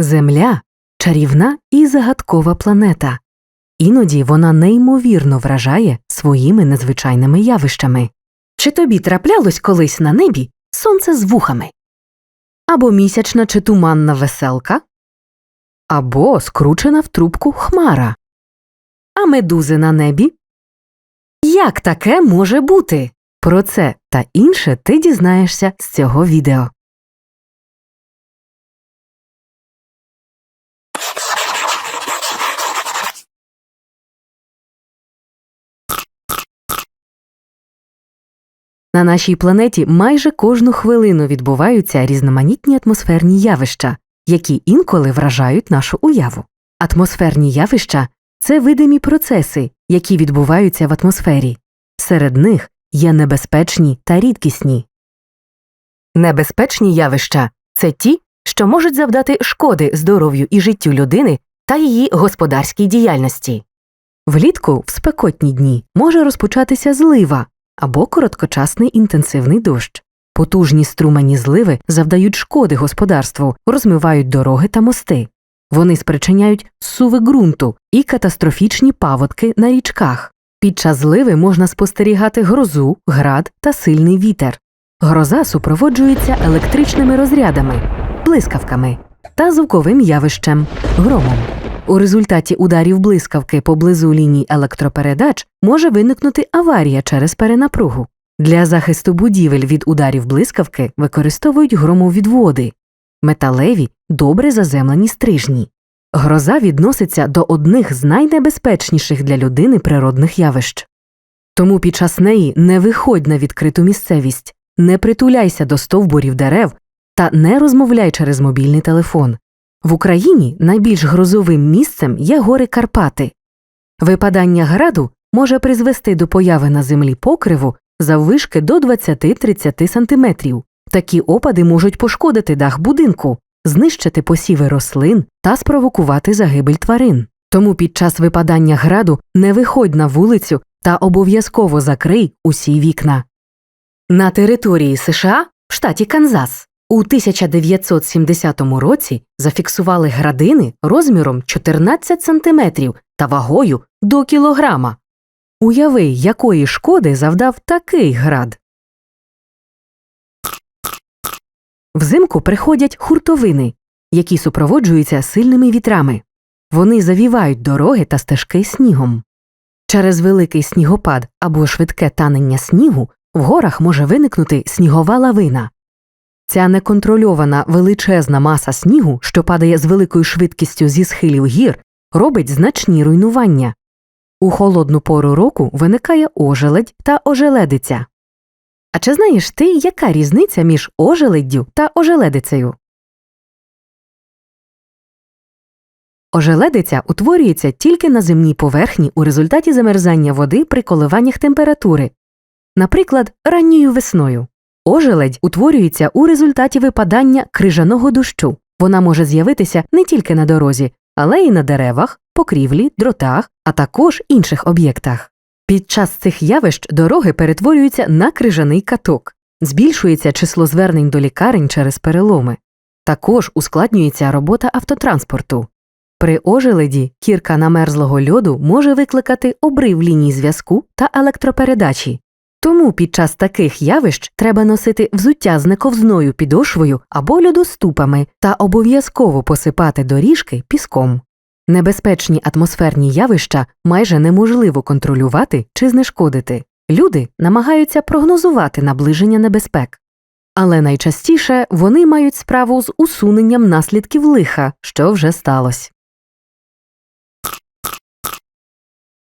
Земля чарівна і загадкова планета. Іноді вона неймовірно вражає своїми незвичайними явищами. Чи тобі траплялось колись на небі сонце з вухами? Або місячна чи туманна веселка? Або скручена в трубку хмара? А медузи на небі? Як таке може бути? Про це та інше ти дізнаєшся з цього відео. На нашій планеті майже кожну хвилину відбуваються різноманітні атмосферні явища, які інколи вражають нашу уяву. Атмосферні явища це видимі процеси, які відбуваються в атмосфері. Серед них є небезпечні та рідкісні. Небезпечні явища це ті, що можуть завдати шкоди здоров'ю і життю людини та її господарській діяльності. Влітку в спекотні дні може розпочатися злива або короткочасний інтенсивний дощ. Потужні струмені зливи завдають шкоди господарству, розмивають дороги та мости. Вони спричиняють суви ґрунту і катастрофічні паводки на річках. Під час зливи можна спостерігати грозу, град та сильний вітер. Гроза супроводжується електричними розрядами, блискавками та звуковим явищем громом. У результаті ударів блискавки поблизу ліній електропередач може виникнути аварія через перенапругу. Для захисту будівель від ударів блискавки використовують громовідводи металеві, добре заземлені стрижні. Гроза відноситься до одних з найнебезпечніших для людини природних явищ. Тому під час неї не виходь на відкриту місцевість, не притуляйся до стовбурів дерев та не розмовляй через мобільний телефон. В Україні найбільш грозовим місцем є гори Карпати. Випадання граду може призвести до появи на землі покриву заввишки до 20-30 см. Такі опади можуть пошкодити дах будинку, знищити посіви рослин та спровокувати загибель тварин. Тому під час випадання граду не виходь на вулицю та обов'язково закрий усі вікна. На території США в штаті Канзас у 1970 році зафіксували градини розміром 14 см та вагою до кілограма. Уяви, якої шкоди завдав такий град. Взимку приходять хуртовини, які супроводжуються сильними вітрами. Вони завівають дороги та стежки снігом. Через великий снігопад або швидке танення снігу в горах може виникнути снігова лавина. Ця неконтрольована величезна маса снігу, що падає з великою швидкістю зі схилів гір, робить значні руйнування. У холодну пору року виникає ожеледь та ожеледиця. А чи знаєш ти, яка різниця між ожеледдю та ожеледицею? Ожеледиця утворюється тільки на земній поверхні у результаті замерзання води при коливаннях температури, наприклад, ранньою весною. Ожеледь утворюється у результаті випадання крижаного дощу. Вона може з'явитися не тільки на дорозі, але й на деревах, покрівлі, дротах, а також інших об'єктах. Під час цих явищ дороги перетворюються на крижаний каток, збільшується число звернень до лікарень через переломи. Також ускладнюється робота автотранспорту. При ожеледі кірка намерзлого льоду може викликати обрив ліній зв'язку та електропередачі. Тому під час таких явищ треба носити взуття з нековзною підошвою або льодоступами та обов'язково посипати доріжки піском. Небезпечні атмосферні явища майже неможливо контролювати чи знешкодити. Люди намагаються прогнозувати наближення небезпек. Але найчастіше вони мають справу з усуненням наслідків лиха, що вже сталося.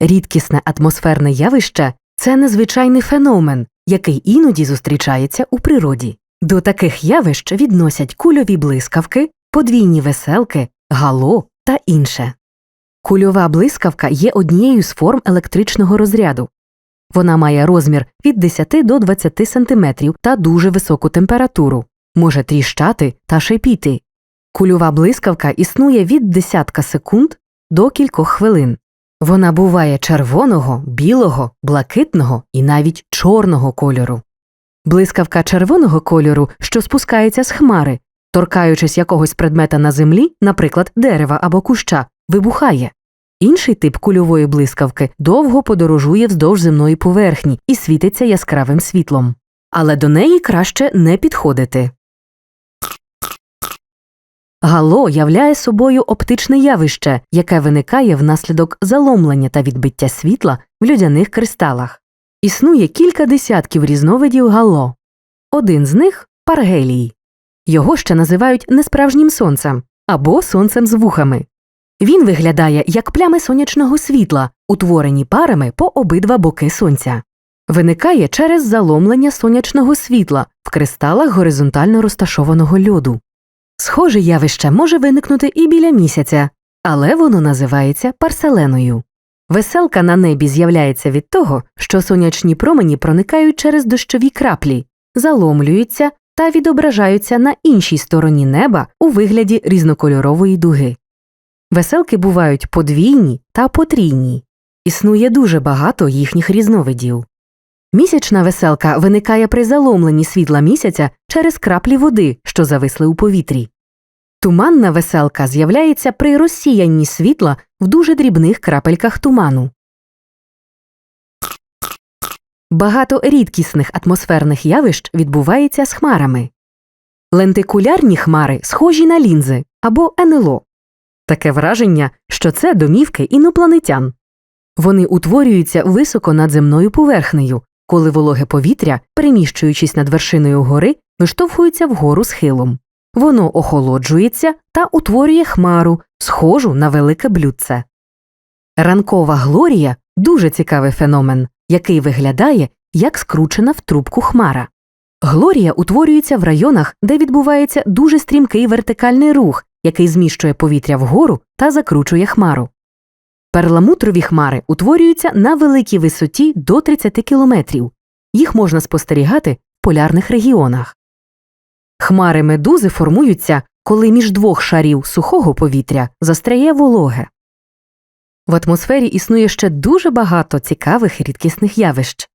Рідкісне атмосферне явище це незвичайний феномен, який іноді зустрічається у природі. До таких явищ відносять кульові блискавки, подвійні веселки, гало та інше. Кульова блискавка є однією з форм електричного розряду. Вона має розмір від 10 до 20 см та дуже високу температуру, може тріщати та шипіти. Кульова блискавка існує від десятка секунд до кількох хвилин. Вона буває червоного, білого, блакитного і навіть чорного кольору. Блискавка червоного кольору, що спускається з хмари, торкаючись якогось предмета на землі, наприклад, дерева або куща, вибухає. Інший тип кульової блискавки довго подорожує вздовж земної поверхні і світиться яскравим світлом. Але до неї краще не підходити. Гало являє собою оптичне явище, яке виникає внаслідок заломлення та відбиття світла в людяних кристалах. Існує кілька десятків різновидів гало. Один з них паргелій. Його ще називають несправжнім сонцем або сонцем з вухами. Він виглядає як плями сонячного світла, утворені парами по обидва боки сонця. Виникає через заломлення сонячного світла в кристалах горизонтально розташованого льоду. Схоже явище може виникнути і біля місяця, але воно називається парселеною. Веселка на небі з'являється від того, що сонячні промені проникають через дощові краплі, заломлюються та відображаються на іншій стороні неба у вигляді різнокольорової дуги. Веселки бувають подвійні та потрійні. Існує дуже багато їхніх різновидів. Місячна веселка виникає при заломленні світла місяця через краплі води, що зависли у повітрі. Туманна веселка з'являється при розсіянні світла в дуже дрібних крапельках туману. Багато рідкісних атмосферних явищ відбувається з хмарами. Лентикулярні хмари схожі на лінзи або НЛО. Таке враження, що це домівки інопланетян. Вони утворюються високо над земною поверхнею, коли вологе повітря, переміщуючись над вершиною гори, виштовхується вгору схилом. Воно охолоджується та утворює хмару, схожу на велике блюдце. Ранкова глорія дуже цікавий феномен, який виглядає як скручена в трубку хмара. Глорія утворюється в районах, де відбувається дуже стрімкий вертикальний рух, який зміщує повітря вгору та закручує хмару. Перламутрові хмари утворюються на великій висоті до 30 кілометрів. Їх можна спостерігати в полярних регіонах. Хмари медузи формуються, коли між двох шарів сухого повітря застряє вологе. В атмосфері існує ще дуже багато цікавих рідкісних явищ.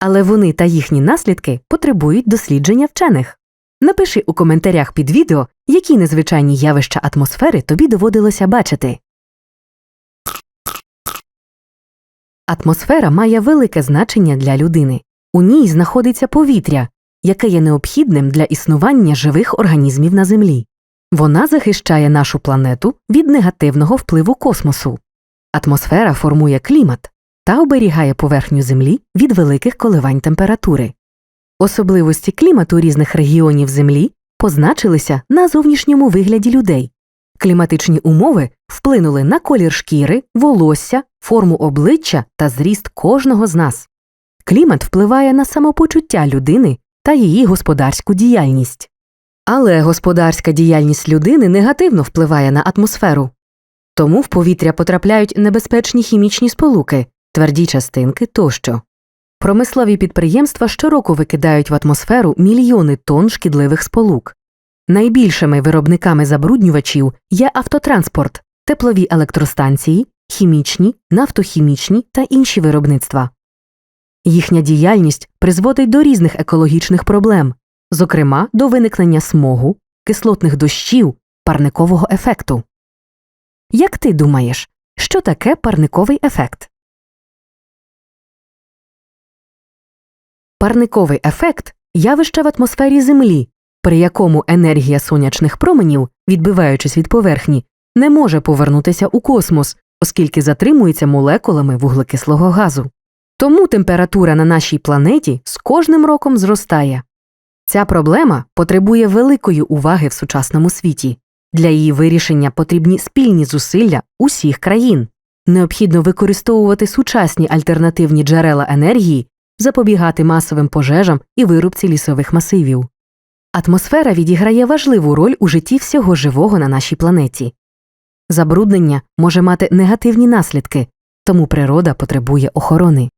Але вони та їхні наслідки потребують дослідження вчених. Напиши у коментарях під відео, які незвичайні явища атмосфери тобі доводилося бачити. Атмосфера має велике значення для людини. У ній знаходиться повітря, яке є необхідним для існування живих організмів на Землі. Вона захищає нашу планету від негативного впливу космосу. Атмосфера формує клімат та оберігає поверхню Землі від великих коливань температури. Особливості клімату різних регіонів Землі позначилися на зовнішньому вигляді людей. Кліматичні умови вплинули на колір шкіри, волосся, форму обличчя та зріст кожного з нас. Клімат впливає на самопочуття людини та її господарську діяльність. Але господарська діяльність людини негативно впливає на атмосферу. Тому в повітря потрапляють небезпечні хімічні сполуки, тверді частинки тощо. Промислові підприємства щороку викидають в атмосферу мільйони тонн шкідливих сполук. Найбільшими виробниками забруднювачів є автотранспорт, теплові електростанції, хімічні, нафтохімічні та інші виробництва. Їхня діяльність призводить до різних екологічних проблем, зокрема до виникнення смогу, кислотних дощів, парникового ефекту. Як ти думаєш, що таке парниковий ефект? Парниковий ефект явище в атмосфері Землі, при якому енергія сонячних променів, відбиваючись від поверхні, не може повернутися у космос, оскільки затримується молекулами вуглекислого газу. Тому температура на нашій планеті з кожним роком зростає. Ця проблема потребує великої уваги в сучасному світі. Для її вирішення потрібні спільні зусилля усіх країн. Необхідно використовувати сучасні альтернативні джерела енергії, запобігати масовим пожежам і вирубці лісових масивів. Атмосфера відіграє важливу роль у житті всього живого на нашій планеті. Забруднення може мати негативні наслідки, тому природа потребує охорони.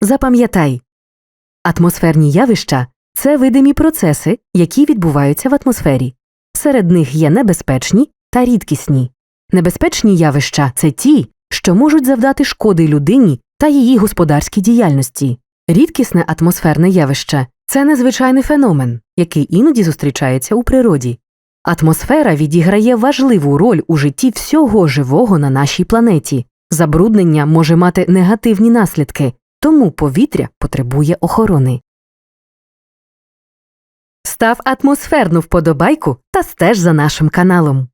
Запам'ятай атмосферні явища це видимі процеси, які відбуваються в атмосфері. Серед них є небезпечні та рідкісні. Небезпечні явища це ті, що можуть завдати шкоди людині та її господарській діяльності. Рідкісне атмосферне явище це незвичайний феномен, який іноді зустрічається у природі. Атмосфера відіграє важливу роль у житті всього живого на нашій планеті. Забруднення може мати негативні наслідки, тому повітря потребує охорони. Став атмосферну вподобайку та стеж за нашим каналом.